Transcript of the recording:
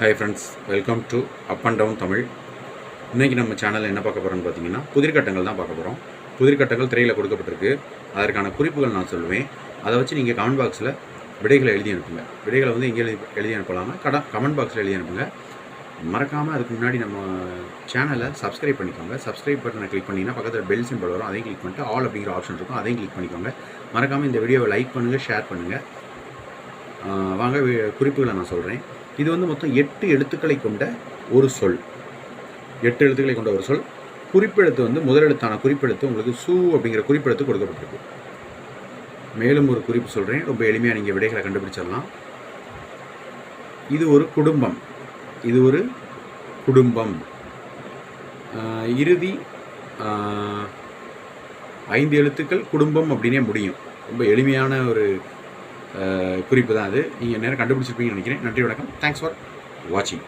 Hi friends welcome to up and down Tamil இன்றைக்கி நம்ம சேனலில் என்ன பார்க்க போகிறோம்னு பார்த்தீங்கன்னா புதிர்கட்டங்கள் தான் பார்க்க போகிறோம் புதிர்கட்டங்கள் திரையில் கொடுக்கப்பட்டிருக்கு. அதற்கான குறிப்புகள் நான் சொல்லுவேன் அதை வச்சு நீங்கள் கமெண்ட் பாக்ஸில் விடைகளை எழுதி அனுப்புங்க. விடைகளை வந்து எங்கே எழுதி எழுதி அனுப்பலாமா? கட கமெண்ட் பாக்ஸில் எழுதி அனுப்புங்க. மறக்காமல் அதுக்கு முன்னாடி நம்ம சேனலை சப்ஸ்கிரைப் பண்ணிக்கோங்க. சப்ஸ்கிரைப் பட்டனை கிளிக் பண்ணிங்கன்னா பக்கத்தில் பெல் சிம்பிள் வரும். அதையும் கிளிக் பண்ணிட்டு ஆல் அப்படிங்கிற ஆப்ஷன் இருக்கும். அதையும் கிளிக் பண்ணிக்கோங்க. மறக்காமல் இந்த வீடியோவை லைக் பண்ணுங்கள் ஷேர் பண்ணுங்கள் வாங்க குறிப்புகளை நான் சொல்கிறேன் இது வந்து மொத்தம் எட்டு எழுத்துக்களை கொண்ட ஒரு சொல். எட்டு எழுத்துக்களை கொண்ட ஒரு சொல். குறிப்பெழுத்து வந்து முதலெழுத்தான குறிப்பெழுத்து உங்களுக்கு சு அப்படிங்கிற குறிப்பெழுத்து கொடுக்கப்பட்டிருக்கு. மேலும் ஒரு குறிப்பு சொல்கிறேன் ரொம்ப எளிமையாக நீங்கள் விடைகளை கண்டுபிடிச்சிடலாம். இது ஒரு குடும்பம். இது ஒரு குடும்பம். இறுதி ஐந்து எழுத்துக்கள் குடும்பம் அப்படின்னே முடியும். ரொம்ப எளிமையான ஒரு குறிப்பு தான் அது. நீங்கள் நேரம் கண்டுபிடிச்சிருப்பீங்கன்னு நினைக்கிறேன். நன்றி வணக்கம். தேங்க்ஸ் ஃபார் வாட்சிங்